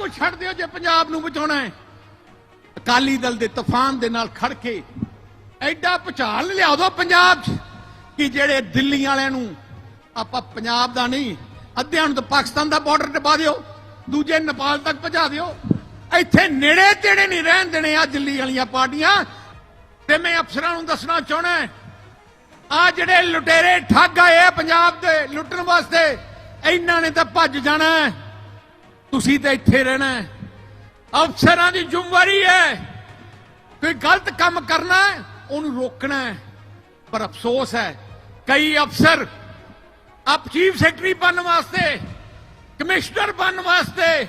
ਕੁਝ ਛੱਡ ਦਿਓ ਜੇ ਪੰਜਾਬ ਨੂੰ ਬਚਾਉਣਾ ਹੈ। ਅਕਾਲੀ ਦਲ ਦੇ ਤੂਫਾਨ ਦੇ ਨਾਲ ਖੜ ਕੇ ਐਡਾ ਭੁਚਾਲ ਲਿਆ ਦੋ ਪੰਜਾਬ 'ਚ, ਕਿ ਜਿਹੜੇ ਦਿੱਲੀ ਵਾਲਿਆਂ ਨੂੰ ਆਪਾਂ ਪੰਜਾਬ ਦਾ ਨਹੀਂ, ਅੱਧਿਆਂ ਨੂੰ ਤਾਂ ਪਾਕਿਸਤਾਨ ਦਾ ਬਾਰਡਰ ਟਪਾ ਦਿਓ, ਦੂਜੇ ਨੇਪਾਲ ਤੱਕ ਪਹੁੰਚਾ ਦਿਓ। ਇੱਥੇ ਨੇੜੇ ਤੇੜੇ ਨਹੀਂ ਰਹਿਣ ਦੇਣੇ ਆ ਦਿੱਲੀ ਵਾਲੀਆਂ ਪਾਰਟੀਆਂ। ਤੇ ਮੈਂ ਅਫਸਰਾਂ ਨੂੰ ਦੱਸਣਾ ਚਾਹਣਾ ਆ ਜਿਹੜੇ ਲੁਟੇਰੇ ਠੱਗ ਆਏ ਪੰਜਾਬ ਦੇ, ਲੁੱਟਣ ਵਾਸਤੇ, ਇਹਨਾਂ ਨੇ ਤਾਂ ਭੱਜ ਜਾਣਾ ਤੁਸੀਂ ਤਾਂ ਇੱਥੇ ਰਹਿਣਾ ਹੈ। ਅਫਸਰਾਂ ਦੀ ਜ਼ਿੰਮੇਵਾਰੀ ਹੈ। ਕੋਈ ਗਲਤ ਕੰਮ ਕਰਨਾ ਹੈ, ਉਹਨੂੰ ਰੋਕਣਾ ਹੈ। ਪਰ ਅਫਸੋਸ ਹੈ, ਕਈ ਅਫਸਰ ਆਪ ਚੀਫ ਸੈਕਟਰੀ ਬਣਨ ਵਾਸਤੇ, ਕਮਿਸ਼ਨਰ ਬਣਨ ਵਾਸਤੇ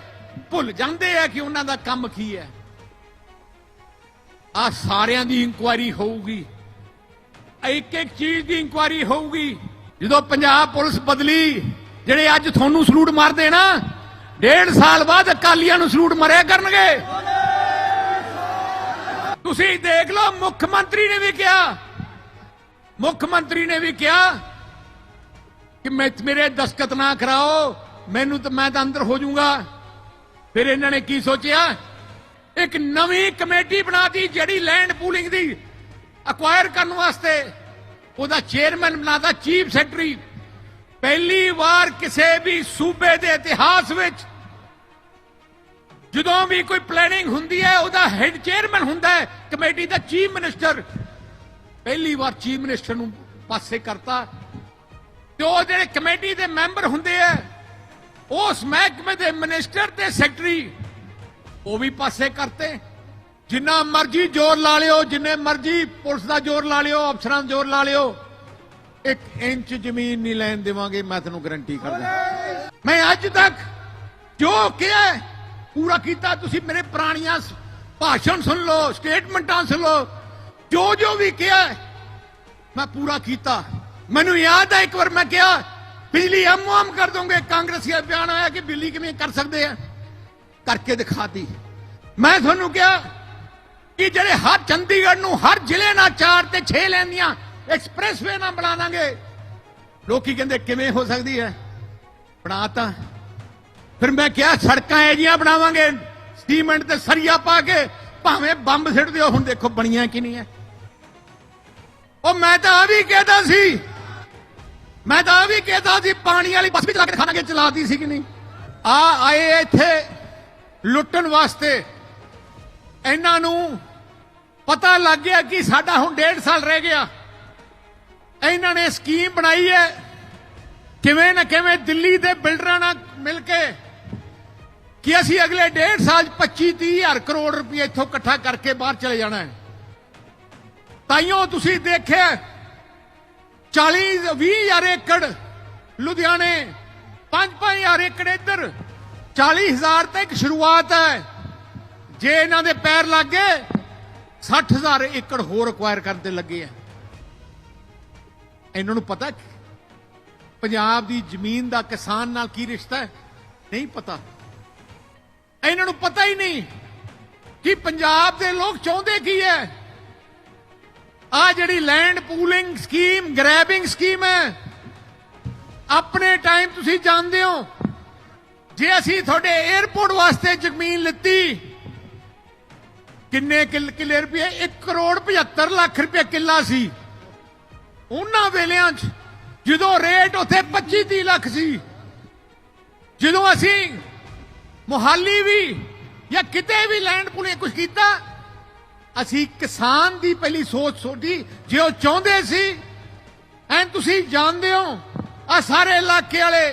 ਭੁੱਲ ਜਾਂਦੇ ਆ ਕਿ ਉਹਨਾਂ ਦਾ ਕੰਮ ਕੀ ਹੈ। ਆ ਸਾਰਿਆਂ ਦੀ ਇਨਕੁਆਇਰੀ ਹੋਊਗੀ। ਇੱਕ ਇੱਕ ਚੀਜ਼ ਦੀ ਇਨਕੁਆਇਰੀ ਹੋਊਗੀ। ਜਦੋਂ ਪੰਜਾਬ ਪੁਲਿਸ ਬਦਲੀ, ਜਿਹੜੇ ਅੱਜ ਤੁਹਾਨੂੰ ਸਲੂਟ ਮਾਰਦੇ ਨਾ ਡੇਢ ਸਾਲ ਬਾਅਦ ਅਕਾਲੀਆਂ ਨੂੰ ਸਲੂਟ ਮਰਿਆ ਕਰਨਗੇ। ਤੁਸੀਂ ਦੇਖ ਲਓ, ਮੁੱਖ ਮੰਤਰੀ ਨੇ ਵੀ ਕਿਹਾ, ਮੁੱਖ ਮੰਤਰੀ ਨੇ ਵੀ ਕਿਹਾ ਕਿ ਮੈਂ ਮੇਰੇ ਦਸਤਖਤ ਨਾ ਕਰਾਓ, ਮੈਨੂੰ ਤਾਂ ਮੈਂ ਤਾਂ ਅੰਦਰ ਹੋ ਜਾਊਂਗਾ। ਫਿਰ ਇਹਨਾਂ ਨੇ ਕੀ ਸੋਚਿਆ? ਇੱਕ ਨਵੀਂ ਕਮੇਟੀ ਬਣਾਤੀ ਜਿਹੜੀ ਲੈਂਡ ਪੂਲਿੰਗ ਦੀ ਅਕਵਾਇਰ ਕਰਨ ਵਾਸਤੇ। ਉਹਦਾ ਚੇਅਰਮੈਨ ਬਣਾਤਾ ਚੀਫ ਸੈਕਟਰੀ ਪਹਿਲੀ ਵਾਰ ਕਿਸੇ ਵੀ ਸੂਬੇ ਦੇ ਇਤਿਹਾਸ ਵਿੱਚ ਜਦੋਂ ਵੀ ਕੋਈ ਪਲੈਨਿੰਗ ਹੁੰਦੀ ਹੈ, ਉਹਦਾ ਹੈੱਡ ਚੇਅਰਮੈਨ ਹੁੰਦਾ ਹੈ, ਕਮੇਟੀ ਦਾ ਚੀਫ ਮਿਨਿਸਟਰ ਪਹਿਲੀ ਵਾਰ ਚੀਫ ਮਿਨਿਸਟਰ ਨੂੰ ਪਾਸੇ ਕਰਤਾ। ਤੇ ਉਹ ਜਿਹੜੇ ਕਮੇਟੀ ਦੇ ਮੈਂਬਰ ਹੁੰਦੇ ਆ, ਉਸ ਮਹਿਕਮੇ ਦੇ ਮਿਨਿਸਟਰ ਤੇ ਸੈਕਟਰੀ ਉਹ ਵੀ ਪਾਸੇ ਕਰਤੇ। ਜਿੰਨਾ ਮਰਜ਼ੀ ਜ਼ੋਰ ਲਾ ਲਿਓ, ਜਿੰਨੇ ਮਰਜ਼ੀ ਪੁਲਿਸ ਦਾ ਜ਼ੋਰ ਲਾ ਲਿਓ, ਅਫਸਰਾਂ ਦਾ ਜ਼ੋਰ ਲਾ ਲਿਓ, ਇੱਕ ਇੰਚ ਜ਼ਮੀਨ ਨਹੀਂ ਲੈਣ ਦੇਵਾਂਗੇ, ਮੈਂ ਤੁਹਾਨੂੰ ਗਰੰਟੀ ਕਰਦਾ। ਮੈਂ ਅੱਜ ਤੱਕ ਜੋ ਕਿਹਾ ਪੂਰਾ ਕੀਤਾ, ਤੁਸੀਂ ਮੇਰੇ ਪੁਰਾਣੀਆਂ ਭਾਸ਼ਣ ਸੁਣ ਲਓ, ਸਟੇਟਮੈਂਟਾਂ ਸੁਣ ਲਓ, ਜੋ ਜੋ ਵੀ ਕਿਹਾ, ਮੈਂ ਪੂਰਾ ਕੀਤਾ। ਮੈਨੂੰ ਯਾਦ ਹੈ ਇੱਕ ਵਾਰ ਮੈਂ ਕਿਹਾ, ਬਿਜਲੀ ਹਮ ਕਰ ਦੋਗੇ ਕਾਂਗਰਸੀ ਦਾ ਬਿਆਨ ਆਇਆ ਕਿ ਬਿਜਲੀ ਕਿਵੇਂ ਕਰ ਸਕਦੇ ਆ? ਕਰਕੇ ਦਿਖਾਤੀ। ਮੈਂ ਤੁਹਾਨੂੰ ਕਿਹਾ ਕਿ ਜਿਹੜੇ ਹਰ ਚੰਡੀਗੜ੍ਹ ਨੂੰ, ਹਰ ਜ਼ਿਲ੍ਹੇ ਨਾਲ 4 ਤੇ 6 ਲੈਂਦੀਆਂ ਐਕਸਪ੍ਰੈਸਵੇ ਨਾਲ ਬਣਾ ਦਾਂਗੇ। ਲੋਕੀ ਕਹਿੰਦੇ, ਕਿਵੇਂ ਹੋ ਸਕਦੀ ਹੈ? ਬਣਾਤਾ ਫਿਰ ਮੈਂ ਕਿਹਾ, ਸੜਕਾਂ ਇਹ ਜੀਆਂ ਬਣਾਵਾਂਗੇ, ਸੀਮੈਂਟ ਤੇ ਸਰੀਆ ਪਾ ਕੇ, ਭਾਵੇਂ ਬੰਬ ਸਿੱਟ ਦਿਓ, ਹੁਣ ਦੇਖੋ ਬਣੀਆਂ ਕਿ ਨਹੀਂ ਹੈ ਉਹ ਮੈਂ ਤਾਂ ਆ ਵੀ ਕਹਿਦਾ ਸੀ, ਮੈਂ ਤਾਂ ਆ ਵੀ ਕਹਿਦਾ ਸੀ, ਪਾਣੀ ਵਾਲੀ ਬੱਸ ਵੀ ਚਲਾ ਕੇ ਦਿਖਾਣਾਗੇ ਚਲਾਤੀ ਸੀ ਕਿ ਨਹੀਂ। ਆ ਆਏ ਇੱਥੇ ਲੁੱਟਣ ਵਾਸਤੇ। ਇਹਨਾਂ ਨੂੰ ਪਤਾ ਲੱਗ ਗਿਆ ਕਿ ਸਾਡਾ ਹੁਣ ਡੇਢ ਸਾਲ ਰਹਿ ਗਿਆ। ਇਹਨਾਂ ਨੇ ਸਕੀਮ ਬਣਾਈ ਹੈ ਕਿਵੇਂ ਨਾ ਕਿਵੇਂ ਦਿੱਲੀ ਦੇ ਬਿਲਡਰਾਂ ਨਾਲ ਮਿਲ ਕੇ ਕਿ ਅਸੀਂ ਅਗਲੇ ਡੇਢ ਸਾਲ 'ਚ 25 30 ਹਜ਼ਾਰ ਕਰੋੜ ਰੁਪਏ ਇੱਥੋਂ ਇਕੱਠਾ ਕਰਕੇ ਬਾਹਰ ਚਲੇ ਜਾਣਾ ਹੈ। ਤਾਈਓ ਤੁਸੀਂ ਦੇਖਿਆ 40 20 ਹਜ਼ਾਰ ਏਕੜ ਲੁਧਿਆਣੇ 5 ਹਜ਼ਾਰ ਏਕੜ ਇੱਧਰ 40 ਹਜ਼ਾਰ ਤਾਂ ਇੱਕ ਸ਼ੁਰੂਆਤ ਹੈ। ਜੇ ਇਹਨਾਂ ਦੇ ਪੈਰ ਲੱਗ ਗਏ 60 ਹਜ਼ਾਰ ਏਕੜ ਹੋਰ ਅਕਵਾਇਰ ਕਰਨ ਦੇ ਲੱਗੇ ਆ ਇਹਨਾਂ ਨੂੰ ਪਤਾ ਪੰਜਾਬ ਦੀ ਜ਼ਮੀਨ ਦਾ ਕਿਸਾਨ ਨਾਲ ਕੀ ਰਿਸ਼ਤਾ ਹੈ? ਨਹੀਂ ਪਤਾ। ਇਹਨਾਂ ਨੂੰ ਪਤਾ ਹੀ ਨਹੀਂ ਕਿ ਪੰਜਾਬ ਦੇ ਲੋਕ ਚਾਹੁੰਦੇ ਕੀ ਹੈ। ਆ ਜਿਹੜੀ land pooling scheme grabbing scheme ਹੈ। ਆਪਣੇ ਟਾਈਮ ਤੁਸੀਂ ਜਾਣਦੇ ਹੋ, ਜੇ ਅਸੀਂ ਤੁਹਾਡੇ 에어ਪੋਰਟ ਵਾਸਤੇ ਜ਼ਮੀਨ ਲਿੱਤੀ, ਕਿੰਨੇ ਕਿੱਲ, ਕਿੱਲੇ ਰੁਪਏ? 1 ਕਰੋੜ 75 ਲੱਖ ਰੁਪਏ ਕਿੱਲਾ ਸੀ। ਉਹਨਾਂ ਵੇਲਿਆਂ 'ਚ ਜਦੋਂ ਰੇਟ ਉੱਥੇ 25 30 ਲੱਖ ਸੀ, ਜਦੋਂ ਅਸੀਂ ਮੁਹਾਲੀ ਵੀ ਜਾਂ ਕਿਤੇ ਵੀ ਲੈਂਡ ਪੁਲੇ ਕੁਝ ਕੀਤਾ, ਅਸੀਂ ਕਿਸਾਨ ਦੀ ਪਹਿਲੀ ਸੋਚ ਸੋਚੀ ਜੇ ਉਹ ਚਾਹੁੰਦੇ ਸੀ ਐਂ ਤੁਸੀਂ ਜਾਣਦੇ ਹੋ ਆ ਸਾਰੇ ਇਲਾਕੇ ਵਾਲੇ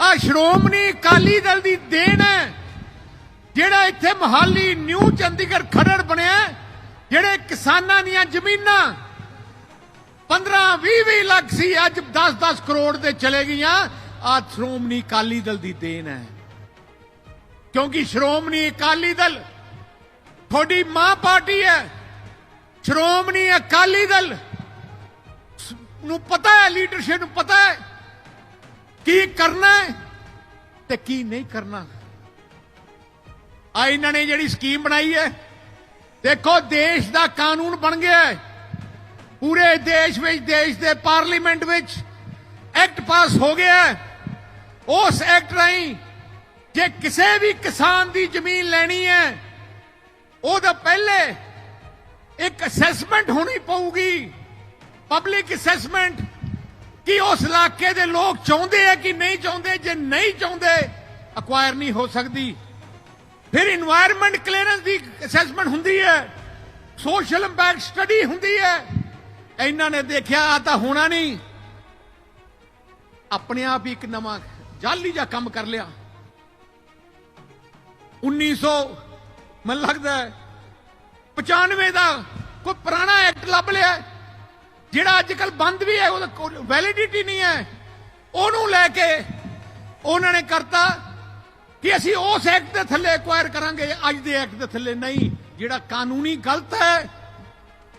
ਆ ਸ਼੍ਰੋਮਣੀ ਅਕਾਲੀ ਦਲ ਦੀ ਦੇਣ ਹੈ, ਜਿਹੜਾ ਇੱਥੇ ਮਹਾਲੀ, ਨਿਊ ਚੰਡੀਗੜ੍ਹ ਖਰੜ ਬਣਿਆ, ਜਿਹੜੇ ਕਿਸਾਨਾਂ ਦੀਆਂ ਜ਼ਮੀਨਾਂ 15 20 20 ਲੱਖ ਸੀ, ਅੱਜ 10 10 ਕਰੋੜ ਦੇ ਚਲੇ ਗਈਆਂ ਆ ਸ਼੍ਰੋਮਣੀ ਅਕਾਲੀ ਦਲ ਦੀ ਦੇਣ ਹੈ। ਕਿਉਂਕਿ ਸ਼੍ਰੋਮਣੀ ਅਕਾਲੀ ਦਲ ਤੁਹਾਡੀ ਮਾਂ ਪਾਰਟੀ ਹੈ। ਸ਼੍ਰੋਮਣੀ ਅਕਾਲੀ ਦਲ ਨੂੰ ਪਤਾ ਹੈ, ਲੀਡਰਸ਼ਿਪ ਨੂੰ ਪਤਾ ਹੈ ਕੀ ਕਰਨਾ ਹੈ ਤੇ ਕੀ ਨਹੀਂ ਕਰਨਾ। ਆ ਇਹਨਾਂ ਨੇ ਜਿਹੜੀ ਸਕੀਮ ਬਣਾਈ ਹੈ, ਦੇਖੋ ਦੇਸ਼ ਦਾ ਕਾਨੂੰਨ ਬਣ ਗਿਆ ਹੈ। ਪੂਰੇ ਦੇਸ਼ ਵਿੱਚ, ਦੇਸ਼ ਦੇ ਪਾਰਲੀਮੈਂਟ ਵਿੱਚ ਐਕਟ ਪਾਸ ਹੋ ਗਿਆ ਹੈ। ਉਸ ਐਕਟ ਰਾਹੀਂ ਜੇ ਕਿਸੇ ਵੀ ਕਿਸਾਨ ਦੀ ਜ਼ਮੀਨ ਲੈਣੀ ਹੈ ਉਹ ਤਾਂ ਪਹਿਲੇ ਇੱਕ ਅਸੈਸਮੈਂਟ ਹੋਣੀ ਪਊਗੀ ਪਬਲਿਕ ਅਸੈਸਮੈਂਟ ਕਿ ਉਸ ਇਲਾਕੇ ਦੇ ਲੋਕ ਚਾਹੁੰਦੇ ਆ ਕਿ ਨਹੀਂ ਚਾਹੁੰਦੇ, ਜੇ ਨਹੀਂ ਚਾਹੁੰਦੇ ਅਕਵਾਇਰ ਨਹੀਂ ਹੋ ਸਕਦੀ। ਫਿਰ এনवायरमेंट ਕਲੀਅਰੈਂਸ ਦੀ ਅਸੈਸਮੈਂਟ ਹੁੰਦੀ ਹੈ ਸੋਸ਼ਲ ਇੰਪੈਕਟ ਸਟੱਡੀ ਹੁੰਦੀ ਹੈ। ਇਹਨਾਂ ਨੇ ਦੇਖਿਆ ਆ ਤਾਂ ਹੋਣਾ ਨਹੀਂ। ਆਪਣੇ ਆਪ ਹੀ ਇੱਕ ਨਵਾਂ ਜਾਲੀ ਜਾਂ ਕੰਮ ਕਰ ਲਿਆ। 1900 ਮੈਨੂੰ ਲੱਗਦਾ ਹੈ 95 ਦਾ ਕੋਈ ਪੁਰਾਣਾ ਐਕਟ ਲੱਭ ਲਿਆ ਜਿਹੜਾ ਅੱਜ ਕੱਲ ਬੰਦ ਵੀ ਹੈ, ਉਹਦਾ ਵੈਲਿਡਿਟੀ ਨਹੀਂ ਹੈ। ਉਹਨੂੰ ਲੈ ਕੇ ਉਹਨਾਂ ਨੇ ਕਰਤਾ ਕਿ ਅਸੀਂ ਉਸ ਐਕਟ ਦੇ ਥੱਲੇ ਐਕਵਾਇਰ ਕਰਾਂਗੇ, ਅੱਜ ਦੇ ਐਕਟ ਦੇ ਥੱਲੇ ਨਹੀਂ, ਜਿਹੜਾ ਕਾਨੂੰਨੀ ਗਲਤ ਹੈ।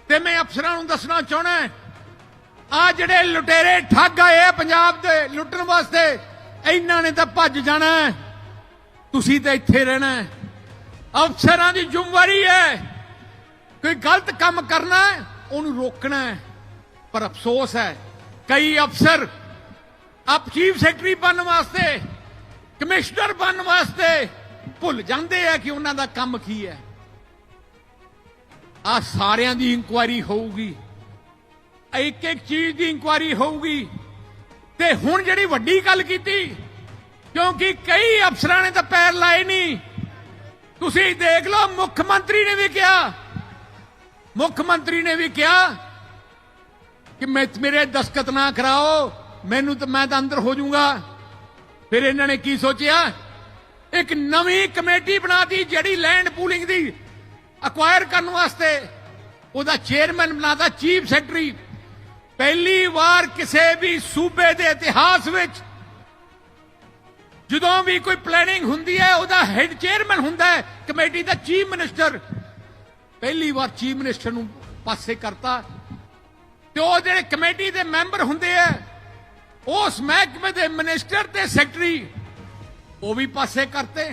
ਤੇ ਮੈਂ ਅਫਸਰਾਂ ਨੂੰ ਦੱਸਣਾ ਚਾਹਣਾ ਆ ਜਿਹੜੇ ਲੁਟੇਰੇ ਠੱਗ ਆਏ ਪੰਜਾਬ ਦੇ, ਲੁੱਟਣ ਵਾਸਤੇ, ਇਹਨਾਂ ਨੇ ਤਾਂ ਭੱਜ ਜਾਣਾ ਤੁਸੀਂ ਤਾਂ ਇੱਥੇ ਰਹਿਣਾ ਹੈ। ਅਫਸਰਾਂ ਦੀ ਜ਼ਿੰਮੇਵਾਰੀ ਹੈ। ਕੋਈ ਗਲਤ ਕੰਮ ਕਰਨਾ ਹੈ, ਉਹਨੂੰ ਰੋਕਣਾ ਹੈ। ਪਰ ਅਫਸੋਸ ਹੈ, ਕਈ ਅਫਸਰ ਆਪ ਚੀਫ ਸੈਕਟਰੀ ਬਣਨ ਵਾਸਤੇ, ਕਮਿਸ਼ਨਰ ਬਣਨ ਵਾਸਤੇ ਭੁੱਲ ਜਾਂਦੇ ਆ ਕਿ ਉਹਨਾਂ ਦਾ ਕੰਮ ਕੀ ਹੈ। ਆ ਸਾਰਿਆਂ ਦੀ ਇਨਕੁਆਇਰੀ ਹੋਊਗੀ। ਇੱਕ ਇੱਕ ਚੀਜ਼ ਦੀ ਇਨਕੁਆਇਰੀ ਹੋਊਗੀ। ਤੇ ਹੁਣ ਜਿਹੜੀ ਵੱਡੀ ਗੱਲ ਕੀਤੀ ਕਿਉਂਕਿ ਕਈ ਅਫਸਰਾਂ ਨੇ ਤਾਂ ਪੈਰ ਲਾਏ ਨਹੀਂ। ਤੁਸੀਂ ਦੇਖ ਲਓ, ਮੁੱਖ ਮੰਤਰੀ ਨੇ ਵੀ ਕਿਹਾ, ਮੁੱਖ ਮੰਤਰੀ ਨੇ ਵੀ ਕਿਹਾ ਕਿ ਮੈਂ ਮੇਰੇ ਦਸਖਤ ਨਾ ਕਰਾਓ, ਮੈਨੂੰ ਤਾਂ ਮੈਂ ਤਾਂ ਅੰਦਰ ਹੋ ਜਾਊਂਗਾ। ਫਿਰ ਇਹਨਾਂ ਨੇ ਕੀ ਸੋਚਿਆ? ਇੱਕ ਨਵੀਂ ਕਮੇਟੀ ਬਣਾਤੀ ਜਿਹੜੀ ਲੈਂਡ ਪੂਲਿੰਗ ਦੀ ਅਕਵਾਇਰ ਕਰਨ ਵਾਸਤੇ। ਉਹਦਾ ਚੇਅਰਮੈਨ ਬਣਾਤਾ ਚੀਫ ਸੈਕਟਰੀ ਪਹਿਲੀ ਵਾਰ ਕਿਸੇ ਵੀ ਸੂਬੇ ਦੇ ਇਤਿਹਾਸ ਵਿੱਚ ਜਦੋਂ ਵੀ ਕੋਈ ਪਲੈਨਿੰਗ ਹੁੰਦੀ ਹੈ, ਉਹਦਾ ਹੈੱਡ ਚੇਅਰਮੈਨ ਹੁੰਦਾ ਹੈ, ਕਮੇਟੀ ਦਾ ਚੀਫ ਮਿਨਿਸਟਰ ਪਹਿਲੀ ਵਾਰ ਚੀਫ ਮਿਨਿਸਟਰ ਨੂੰ ਪਾਸੇ ਕਰਤਾ। ਤੇ ਉਹ ਜਿਹੜੇ ਕਮੇਟੀ ਦੇ ਮੈਂਬਰ ਹੁੰਦੇ ਆ, ਉਸ ਮਹਿਕਮੇ ਦੇ ਮਿਨਿਸਟਰ ਤੇ ਸੈਕਟਰੀ ਉਹ ਵੀ ਪਾਸੇ ਕਰਤੇ।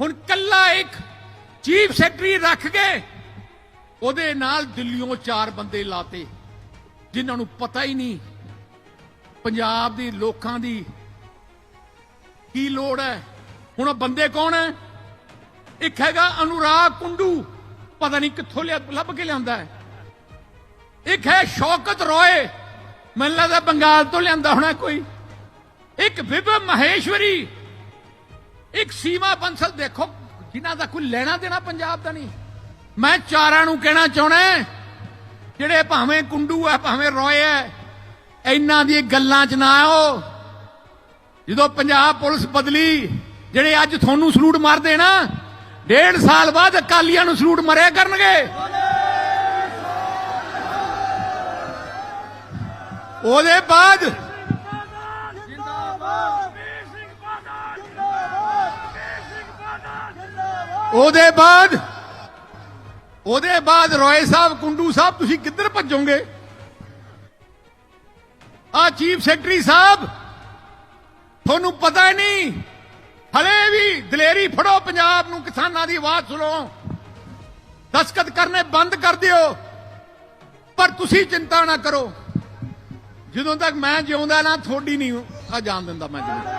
ਹੁਣ ਕੱਲਾ ਇੱਕ ਚੀਫ ਸੈਕਟਰੀ ਰੱਖ ਕੇ, ਉਹਦੇ ਨਾਲ ਦਿੱਲੀੋਂ ਚਾਰ ਬੰਦੇ ਲਾਤੇ, ਜਿਨ੍ਹਾਂ ਨੂੰ ਪਤਾ ਹੀ ਨਹੀਂ। ਪੰਜਾਬ ਦੇ, ਲੋਕਾਂ ਦੀ ਕੀ ਲੋੜ ਹੈ? ਹੁਣ ਉਹ ਬੰਦੇ ਕੌਣ ਹੈ? ਇੱਕ ਹੈਗਾ ਅਨੁਰਾਗ ਕੁੰਡੂ। ਪਤਾ ਨਹੀਂ ਕਿੱਥੋਂ ਲਿਆ, ਲੱਭ ਕੇ ਲਿਆਂਦਾ ਹੈ। ਇੱਕ ਹੈ ਸ਼ੌਕਤ ਰੋਏ। ਮੈਨੂੰ ਲੱਗਦਾ ਬੰਗਾਲ ਤੋਂ ਲਿਆਂਦਾ ਹੋਣਾ ਕੋਈ। ਇੱਕ ਵਿਭਵ ਮਹੇਸ਼ਵਰੀ। ਇੱਕ ਸੀਮਾ ਬੰਸਲ, ਦੇਖੋ, ਜਿਨ੍ਹਾਂ ਦਾ ਕੋਈ ਲੈਣਾ ਦੇਣਾ ਪੰਜਾਬ ਦਾ ਨਹੀਂ। ਮੈਂ ਚਾਰਾਂ ਨੂੰ ਕਹਿਣਾ ਚਾਹਣਾ ਜਿਹੜੇ ਭਾਵੇਂ ਕੁੰਡੂ ਹੈ, ਭਾਵੇਂ ਰੋਏ ਹੈ, ਇਹਨਾਂ ਦੀ ਗੱਲਾਂ 'ਚ ਨਾ ਆਓ। ਜਦੋਂ ਪੰਜਾਬ ਪੁਲਿਸ ਬਦਲੀ, ਜਿਹੜੇ ਅੱਜ ਤੁਹਾਨੂੰ ਸਲੂਟ ਮਾਰਦੇ ਨਾ, ਡੇਢ ਸਾਲ ਬਾਅਦ ਅਕਾਲੀਆਂ ਨੂੰ ਸਲੂਟ ਮਰਿਆ ਕਰਨਗੇ। ਉਹਦੇ ਬਾਅਦ ਉਹਦੇ ਬਾਅਦ ਉਹਦੇ ਬਾਅਦ ਰੋਏ ਸਾਹਿਬ, ਕੁੰਡੂ ਸਾਹਿਬ, ਤੁਸੀਂ ਕਿੱਧਰ ਭੱਜੋਗੇ? ਆ ਚੀਫ ਸੈਕਟਰੀ ਸਾਹਿਬ ਤੁਹਾਨੂੰ ਪਤਾ ਹੀ ਨਹੀਂ। ਹਲੇ ਵੀ ਦਲੇਰੀ ਫੜੋ ਪੰਜਾਬ ਨੂੰ ਕਿਸਾਨਾਂ ਦੀ ਆਵਾਜ਼ ਸੁਣੋ। ਦਸਖਤ ਕਰਨੇ ਬੰਦ ਕਰ ਦਿਓ। ਪਰ ਤੁਸੀਂ ਚਿੰਤਾ ਨਾ ਕਰੋ। ਜਦੋਂ ਤੱਕ ਮੈਂ ਜਿਉਂਦਾ ਨਾ ਥੋੜੀ ਨਹੀਂ ਆ ਜਾਣ ਦਿੰਦਾ ਮੈਂ ਜਿਉਂਦਾ।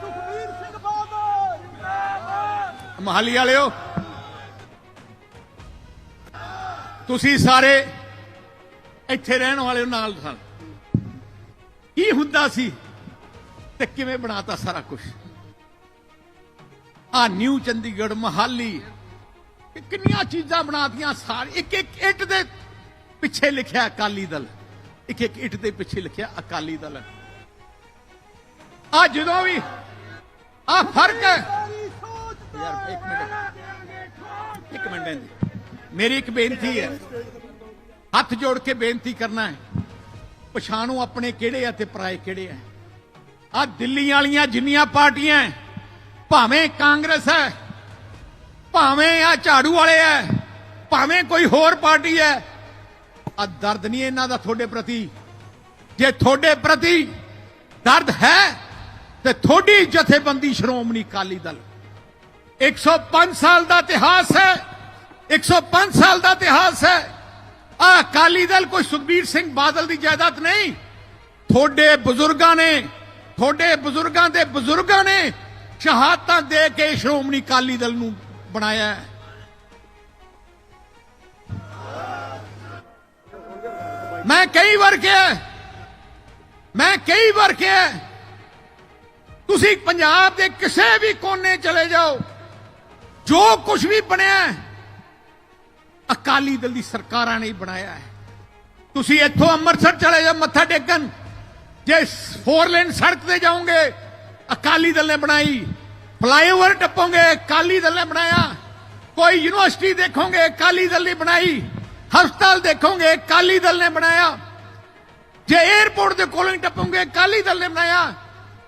ਸੁਖਬੀਰ ਸਿੰਘ ਬਾਦਲ ਜਿੰਦਾਬਾਦ ਮਹਾਲੀ ਵਾਲਿਓ, ਤੁਸੀਂ ਸਾਰੇ ਇੱਥੇ ਰਹਿਣ ਵਾਲੇ ਨਾਲ ਸਨ ਕੀ ਹੁੰਦਾ ਸੀ? ਤੇ ਕਿਵੇਂ ਬਣਾਤਾ ਸਾਰਾ ਕੁਝ ਆ ਨਿਊ ਚੰਡੀਗੜ੍ਹ ਮਹਾਲੀ ਕਿੰਨੀਆਂ ਚੀਜ਼ਾਂ ਬਣਾਤੀਆਂ ਸਾਰੀ ਇੱਕ ਇੱਕ ਇੱਟ ਦੇ ਪਿੱਛੇ ਲਿਖਿਆ ਅਕਾਲੀ ਦਲ। ਇੱਕ ਇੱਕ ਇੱਟ ਦੇ ਪਿੱਛੇ ਲਿਖਿਆ ਅਕਾਲੀ ਦਲ। ਆ ਜਦੋਂ ਵੀ ਆ ਫ਼ਰਕ ਹੈ। ਯਾਰ, ਇੱਕ ਮਿੰਟ। ਇੱਕ ਮਿੰਟ ਮੇਰੀ ਇੱਕ ਬੇਨਤੀ ਹੈ। ਹੱਥ ਜੋੜ ਕੇ ਬੇਨਤੀ ਕਰਨਾ ਹੈ। ਪਛਾਣੋ ਆਪਣੇ ਕਿਹੜੇ ਆ ਤੇ ਪਰਾਏ ਕਿਹੜੇ ਆ। ਆ ਦਿੱਲੀ ਵਾਲੀਆਂ ਜਿੰਨੀਆਂ ਪਾਰਟੀਆਂ ਭਾਵੇਂ ਕਾਂਗਰਸ ਹੈ ਭਾਵੇਂ ਆ ਝਾੜੂ ਵਾਲੇ ਹੈ ਭਾਵੇਂ ਕੋਈ ਹੋਰ ਪਾਰਟੀ ਹੈ ਆ ਦਰਦ ਨਹੀਂ ਇਹਨਾਂ ਦਾ ਤੁਹਾਡੇ ਪ੍ਰਤੀ। ਜੇ ਤੁਹਾਡੇ ਪ੍ਰਤੀ ਦਰਦ ਹੈ, ਤੇ ਤੁਹਾਡੀ ਜਥੇਬੰਦੀ ਸ਼੍ਰੋਮਣੀ ਅਕਾਲੀ ਦਲ। 105 ਸਾਲ ਦਾ ਇਤਿਹਾਸ ਹੈ 105 ਸਾਲ ਦਾ ਇਤਿਹਾਸ ਹੈ। ਆ ਅਕਾਲੀ ਦਲ ਕੋਈ ਸੁਖਬੀਰ ਸਿੰਘ ਬਾਦਲ ਦੀ ਜਾਇਦਾਦ ਨਹੀਂ। ਤੁਹਾਡੇ ਬਜ਼ੁਰਗਾਂ ਨੇ, ਤੁਹਾਡੇ ਬਜ਼ੁਰਗਾਂ ਦੇ ਬਜ਼ੁਰਗਾਂ ਨੇ ਸ਼ਹਾਦਤਾਂ ਦੇ ਕੇ ਸ਼੍ਰੋਮਣੀ ਅਕਾਲੀ ਦਲ ਨੂੰ ਬਣਾਇਆ ਹੈ। ਮੈਂ ਕਈ ਵਾਰ ਕਿਹਾ ਮੈਂ ਕਈ ਵਾਰ ਕਿਹਾ ਤੁਸੀਂ ਪੰਜਾਬ ਦੇ ਕਿਸੇ ਵੀ ਕੋਨੇ ਚਲੇ ਜਾਓ, ਜੋ ਕੁਝ ਵੀ ਬਣਿਆ ਅਕਾਲੀ ਦਲ ਦੀ ਸਰਕਾਰਾਂ ਨੇ ਬਣਾਇਆ ਹੈ। ਤੁਸੀਂ ਇੱਥੋਂ ਅੰਮ੍ਰਿਤਸਰ ਚਲੇ ਜਾਓ, ਮੱਥਾ ਟੇਕਣ। ਜੇ ਫੋਰ ਲੇਨ ਸੜਕ ਤੇ ਜਾਓਗੇ, ਅਕਾਲੀ ਦਲ ਨੇ ਬਣਾਈ। ਫਲਾਈਓਵਰ ਟੱਪੋਗੇ, ਅਕਾਲੀ ਦਲ ਨੇ ਬਣਾਇਆ। ਕੋਈ ਯੂਨੀਵਰਸਿਟੀ ਦੇਖੋਗੇ, ਅਕਾਲੀ ਦਲ ਨੇ ਬਣਾਈ। ਹਸਪਤਾਲ ਦੇਖੋਗੇ, ਅਕਾਲੀ ਦਲ ਨੇ ਬਣਾਇਆ। ਜੇ 에어ਪੋਰਟ ਦੇ ਕੋਲੋਂ ਹੀ ਟੱਪੋਗੇ, ਅਕਾਲੀ ਦਲ ਨੇ ਬਣਾਇਆ।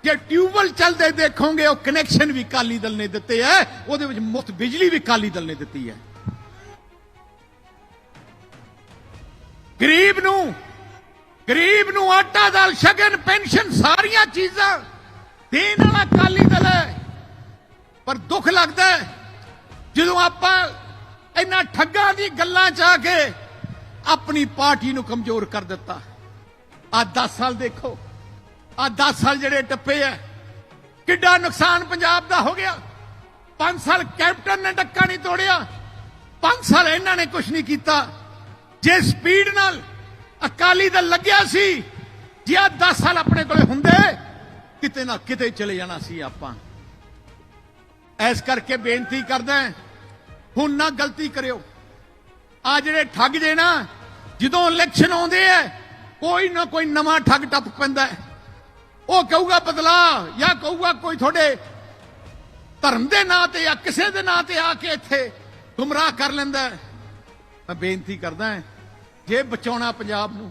ਜੇ ਟਿਊਬਵੈਲ ਚੱਲਦੇ ਦੇਖੋਗੇ, ਉਹ ਕਨੈਕਸ਼ਨ ਵੀ ਅਕਾਲੀ ਦਲ ਨੇ ਦਿੱਤੇ ਹੈ। ਉਹਦੇ ਵਿੱਚ ਮੁਫਤ ਬਿਜਲੀ ਵੀ ਅਕਾਲੀ ਦਲ ਨੇ ਦਿੱਤੀ ਹੈ। ਗਰੀਬ ਨੂੰ ਗਰੀਬ ਨੂੰ ਆਟਾ ਦਾਲ, ਸ਼ਗਨ, ਪੈਨਸ਼ਨ, ਸਾਰੀਆਂ ਚੀਜ਼ਾਂ ਦੇਣ ਵਾਲਾ ਅਕਾਲੀ ਦਲ ਹੈ। ਪਰ ਦੁੱਖ ਲੱਗਦਾ ਜਦੋਂ ਆਪਾਂ ਇਹਨਾਂ ਠੱਗਾਂ ਦੀ ਗੱਲਾਂ ਚ ਆ ਕੇ ਆਪਣੀ ਪਾਰਟੀ ਨੂੰ ਕਮਜ਼ੋਰ ਕਰ ਦਿੱਤਾ। ਆ 10 ਸਾਲ ਦੇਖੋ ਆ 10 ਸਾਲ ਜਿਹੜੇ ਟੱਪੇ ਆ, ਕਿੱਡਾ ਨੁਕਸਾਨ ਪੰਜਾਬ ਦਾ ਹੋ ਗਿਆ। 5 ਸਾਲ ਕੈਪਟਨ ਨੇ ਡੱਕਾ ਨਹੀਂ ਤੋੜਿਆ 5 ਸਾਲ ਇਹਨਾਂ ਨੇ ਕੁਝ ਨਹੀਂ ਕੀਤਾ। ਜੇ ਸਪੀਡ ਨਾਲ ਅਕਾਲੀ ਦਲ ਲੱਗਿਆ ਸੀ, ਜੇ ਆ 10 ਸਾਲ ਆਪਣੇ ਕੋਲੇ ਹੁੰਦੇ, ਕਿਤੇ ਨਾ ਕਿਤੇ ਚਲੇ ਜਾਣਾ ਸੀ ਆਪਾਂ। ਐਸ ਕਰਕੇ ਬੇਨਤੀ ਕਰਦਾ ਹੁਣ ਨਾ ਗਲਤੀ ਕਰਿਓ। ਆ ਜਿਹੜੇ ਠੱਗ ਜੇ ਨਾ, ਜਦੋਂ ਇਲੈਕਸ਼ਨ ਆਉਂਦੇ ਐ ਕੋਈ ਨਾ ਕੋਈ ਨਵਾਂ ਠੱਗ ਟੱਪ ਪੈਂਦਾ ਉਹ ਕਹੂਗਾ ਬਦਲਾ, ਜਾਂ ਕਹੂਗਾ ਕੋਈ ਤੁਹਾਡੇ ਧਰਮ ਦੇ ਨਾਂ ਤੇ ਜਾਂ ਕਿਸੇ ਦੇ ਨਾਂ ਤੇ ਆ ਕੇ ਇੱਥੇ ਗੁੰਮਰਾਹ ਕਰ ਲੈਂਦਾ ਮੈਂ ਬੇਨਤੀ ਕਰਦਾ ਹਾਂ, ਜੇ ਬਚਾਉਣਾ ਪੰਜਾਬ ਨੂੰ